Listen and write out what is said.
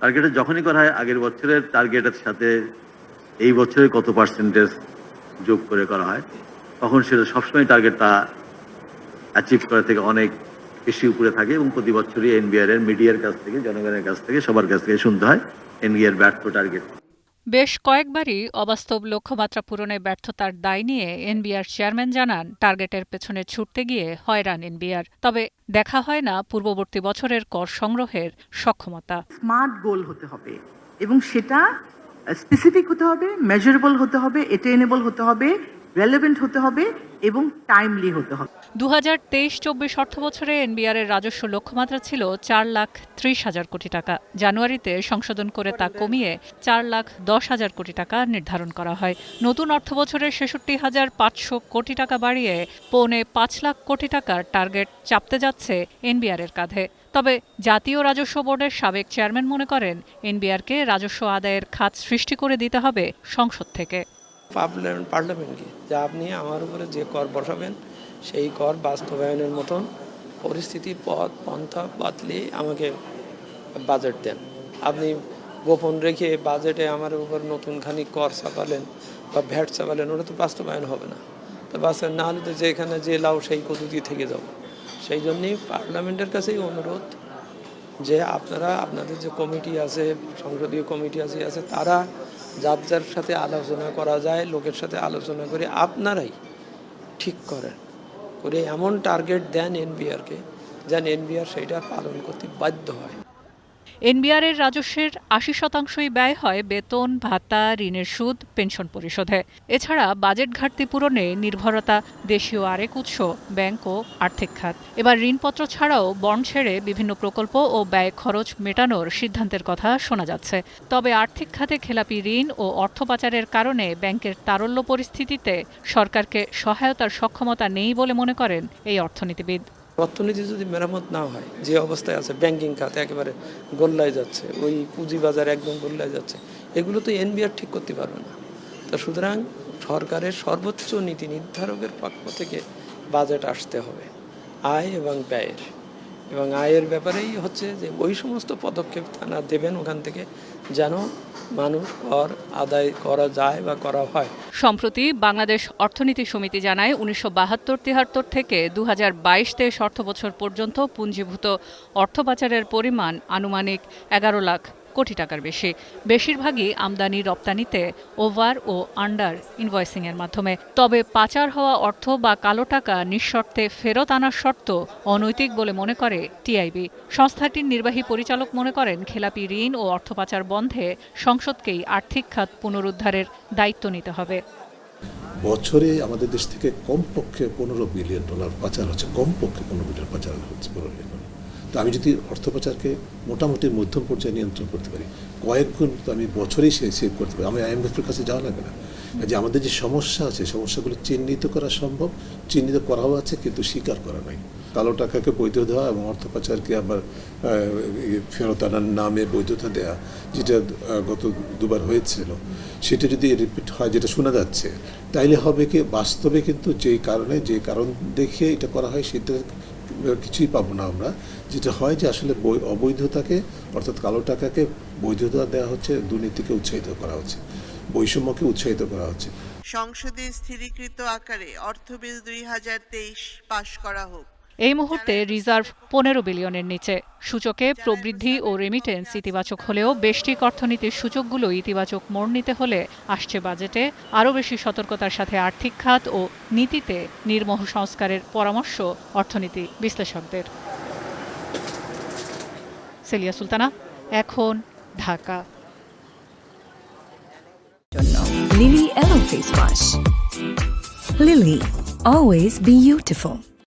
টার্গেটে যখনই করা হয়, আগের বছরের টার্গেটের সাথে এই বছরের কত পার্সেন্টেজ যোগ করে করা হয়, তখন সেটা সবসময় টার্গেটটা অ্যাচিভ করা থেকে অনেক বেশি উপরে থাকে এবং প্রতি বছরই এনবিআর এর মিডিয়ার কাছ থেকে, জনগণের কাছ থেকে, সবার কাছ থেকে শুনতে হয় এনবিআর ব্যর্থ টার্গেট বেশ কয়েকবারই অবাস্তব লক্ষ্যমাত্রা পূরণে ব্যর্থতার দায় নিয়ে এনবিআর চেয়ারম্যান জানান, টার্গেটের পেছনে ছুটতে গিয়ে হয়রান এনবিআর। তবে দেখা হয় না পূর্ববর্তী বছরের কর সংগ্রহের সক্ষমতা। স্মার্ট গোল হতে হবে এবং সেটা স্পেসিফিক হতে হবে মেজারেবল হতে হবে এটেনেবল হতে হবে। রেলেভেন্ট হতে হবে এবং টাইমলি হতে হবে। দু হাজার তেইশ চব্বিশ অর্থ বছরে এনবিআর এর রাজস্ব লক্ষ্যমাত্রা ছিল চার লাখ ত্রিশ হাজার কোটি টাকা। জানুয়ারিতে সংশোধন করে তা কমিয়ে চার লাখ দশ হাজার কোটি টাকা নির্ধারণ করা হয়। নতুন অর্থ বছরে ছেষট্টি হাজার পাঁচশো কোটি টাকা বাড়িয়ে পৌনে পাঁচ লাখ কোটি টাকার টার্গেট চাপতে যাচ্ছে এনবিআর এর কাঁধে। তবে জাতীয় রাজস্ব বোর্ডের সাবেক চেয়ারম্যান মনে করেন এনবিআরকে রাজস্ব আদায়ের খাত সৃষ্টি করে দিতে হবে সংসদ থেকে। পার্লামেন্ট পার্লামেন্টকে যে আপনি আমার উপরে যে কর বসাবেন, সেই কর বাস্তবায়নের মতন পরিস্থিতি, পথ, পন্থা বাতলে আমাকে বাজেট দেন। আপনি গোপন রেখে বাজেটে আমার উপর নতুন খানিক কর চাপালেন বা ভ্যাট চাপালেন, ওটা তো বাস্তবায়ন হবে না। তো বাস্তবায়ন না হলে তো যেখানে যে লাও সেই কদুতি থেকে যাব। সেই জন্যেই পার্লামেন্টের কাছেই অনুরোধ যে আপনারা, আপনাদের যে কমিটি আছে, সংসদীয় কমিটি আছে আছে, তারা যার যার সাথে আলোচনা করা যায়, লোকের সাথে আলোচনা করে আপনারাই ঠিক করেন। করে এমন টার্গেট দেন এনবিআরকে, যেন এনবিআর সেইটা পালন করতে বাধ্য হয়। এনবিআর এর রাজস্বের আশি শতাংশই ব্যয় হয় বেতন, ভাতা, ঋণের সুদ, পেনশন পরিশোধে। এছাড়া বাজেট ঘাটতি পূরণে নির্ভরতা, দেশীয় আরেক উৎস, ব্যাংক ও আর্থিক খাত। এবার ঋণপত্র ছাড়াও বন্ড ছেড়ে বিভিন্ন প্রকল্প ও ব্যয় খরচ মেটানোর সিদ্ধান্তের কথা শোনা যাচ্ছে। তবে আর্থিক খাতে খেলাপি ঋণ ও অর্থ পাচারের কারণে ব্যাংকের তারল্য পরিস্থিতিতে সরকারকে সহায়তার সক্ষমতা নেই বলে মনে করেন এই অর্থনীতিবিদ। অর্থনীতি যদি মেরামত না হয়, যে অবস্থায় আছে, ব্যাংকিং খাত একেবারে গোল্লায় যাচ্ছে, ওই পুঁজিবাজার একদম গোল্লায় যাচ্ছে, এগুলো তো এনবিআর ঠিক করতে পারবে না। তা সুতরাং সরকারের সর্বোচ্চ নীতি নির্ধারকের পক্ষ থেকে বাজেট আসতে হবে, আয় এবং ব্যয়ের। এবং আয়ের ব্যাপারেই হচ্ছে যে ওই সমস্ত পদক্ষেপ তারা দেবেন ওখান থেকে যেন মানুষ কর আদায় করা যায় বা করা হয়। সম্প্রতি বাংলাদেশ অর্থনীতি সমিতি জানায় উনিশশো বাহাত্তর তিহাত্তর থেকে দু হাজার বাইশ তেইশ অর্থবছর পর্যন্ত পুঞ্জীভূত অর্থ পাচারের পরিমাণ আনুমানিক এগারো লাখ। কোটি টাকার বেশি। বেশিরভাগই আমদানি, রপ্তানিতে ওভার ও আন্ডার ইনভয়েসিং এর মাধ্যমে। তবে পাচার হওয়া অর্থ বা কালো টাকা নিঃশর্তে ফেরত আনার শর্ত অনৈতিক বলে মনে করে টিআইবি। সংস্থাটির নির্বাহী পরিচালক মনে করেন, খেলাপি ঋণ ও অর্থ পাচার বন্ধে সংসদকেই আর্থিক খাত পুনরুদ্ধারের দায়িত্ব নিতে হবে। বছরে আমাদের দেশ থেকে কমপক্ষে পনেরো বিলিয়ন ডলার পাচার হচ্ছে, কমপক্ষে পনেরো বিলিয়ন পাচার হচ্ছে, পনেরো বিলিয়ন ডলার। তো আমি যদি অর্থ পাচারকে মোটামুটি মধ্যম পর্যায়ে নিয়ন্ত্রণ করতে পারি, কয়েক গুণ তো আমি বছরেই সেভ করতে পারি। আমি আইএমএফের কাছে যাওয়া লাগে না। যে আমাদের যে সমস্যা আছে, সমস্যাগুলো চিহ্নিত করা সম্ভব, চিহ্নিত করাও আছে কিন্তু স্বীকার করা নাই। কালো টাকাকে বৈধ দেওয়া এবং অর্থ পাচারকে আবার ফেরত আনার নামে বৈধতা দেওয়া যেটা গত দুবার হয়েছিল, সেটা যদি রিপিট হয়, যেটা শোনা যাচ্ছে, তাইলে হবে কি, বাস্তবে কিন্তু যেই কারণে, যে কারণ দেখে এটা করা হয়, সেটা কিছুই পাবো না আমরা। যেটা হয় যে আসলে অবৈধতাকে, অর্থাৎ কালো টাকাকে বৈধতা দেওয়া হচ্ছে, দুর্নীতিকে উৎসাহিত করা হচ্ছে, বৈষম্যকে উৎসাহিত করা হচ্ছে। সংসদে স্থিরীকৃত আকারে অর্থ বিল দুই হাজার তেইশ পাশ করা হোক। এই মুহূর্তে রিজার্ভ পনেরো বিলিয়নের নিচে। সূচকে প্রবৃদ্ধি ও রেমিটেন্স ইতিবাচক হলেও বেশটিক অর্থনীতির সূচকগুলো ইতিবাচক মোড় নিতে হলে আসছে বাজেটে। আরও বেশি সতর্কতার সাথে আর্থিক খাত ও নীতিতে নির্মহ সংস্কারের পরামর্শ অর্থনীতি বিশ্লেষকদের। সেলিয়া সুলতানা, এখন ঢাকা। এলো face wash Lily always be beautiful